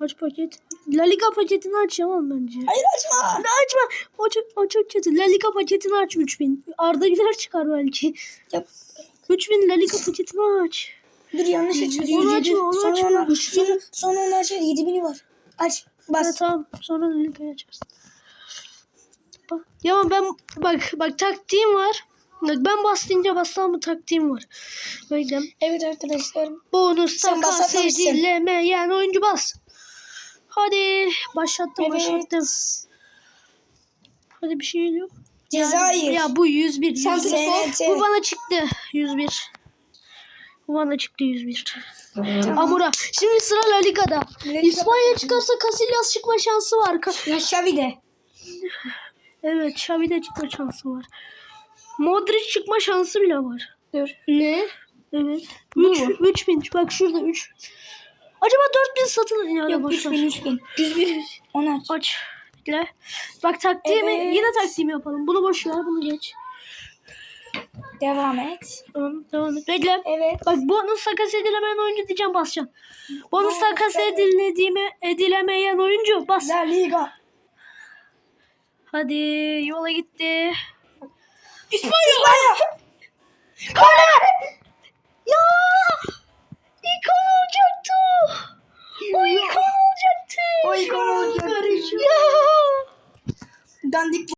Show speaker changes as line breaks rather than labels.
Aç paket. La Liga paketini açamam bence.
Hayır açma.
Ne açma. O çok, o çok kötü. La Liga paketini aç 3000. Arda Güler çıkar belki.
Yap.
3000 La Liga paketini aç.
Dur yanlış açıyorsun.
Onu açma, onu
sonra
açma.
Onu, sonra, sonra onu aç. 7000'i var. Aç. Bas.
Ha, tamam. Sonra La Liga'yı açarsın. Bak. Ya ben bak bak taktiğim var. Bak ben bastınca bassam mı taktiğim var. Bekle.
Evet arkadaşlar.
Bonus takas edilemeyen oyuncu bas. Hadi başlattım
Evet.
başlattım. Hadi bir şey geliyor.
Cezayir.
Ya bu 101. 101.
Santrafor.
Bu bana çıktı. 101. Bu bana çıktı 101. Amura. Şimdi sıra La Liga'da.
Liga-
İspanya çıkarsa Casillas çıkma şansı var. Ka-
Ya Xavi de.
evet Xavi'de çıkma şansı var. Modric çıkma şansı bile var.
Dur.
Ne? Evet.
Bu
3
mu?
3000 bak şurada 3. Acaba 4000 satın ya da
Yok
boş ver.
3000 3000. 101. Onu aç.
Aç. Bekle. Bak taktiğimi
Evet.
yine taktiğimi yapalım. Bunu boş ver bunu geç.
Devam et.
Tamam devam et. Bekle.
Evet.
Bak bonus takas edilemeyen oyuncu diyeceğim basacağım. Bonus
Bonus
takas edilmediğime edilemeyen oyuncu bas.
La Liga.
Hadi yola gitti.
İspanya. İspanya. gündemdeki